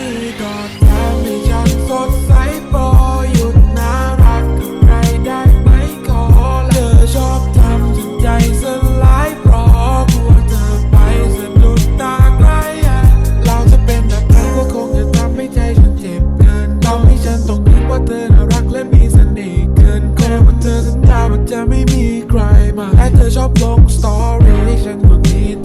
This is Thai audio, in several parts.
นี้ก็ทำให้ฉันสดใสพอหยุดน่ารักกับใครได้ไหมขอเธอชอบทำจนใจสลายเพราะกลัวเธอไปสะดุดตาใครอะเราจะเป็นแบบนั้ก็คงจะทำให้ใจฉันเจ็บเกินทำให้ฉันต้องคิดว่าเธอรักและมีเสน่ห์เกินแต่ว่าเธอสัญาว่าจะไม่มีใครมาแต่เธอชอบลงสตอรี่ฉันก็นิด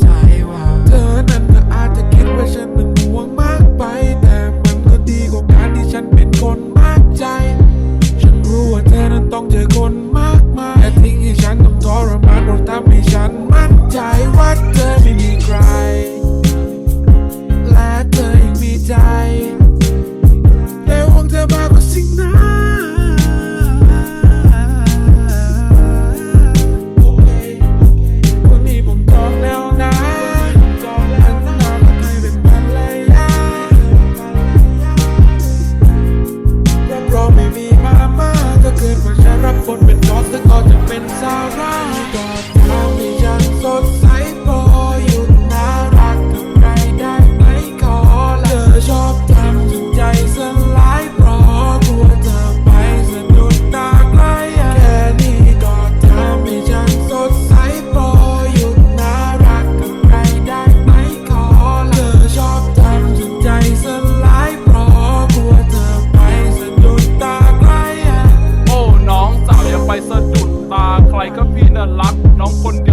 น้องคนเดียว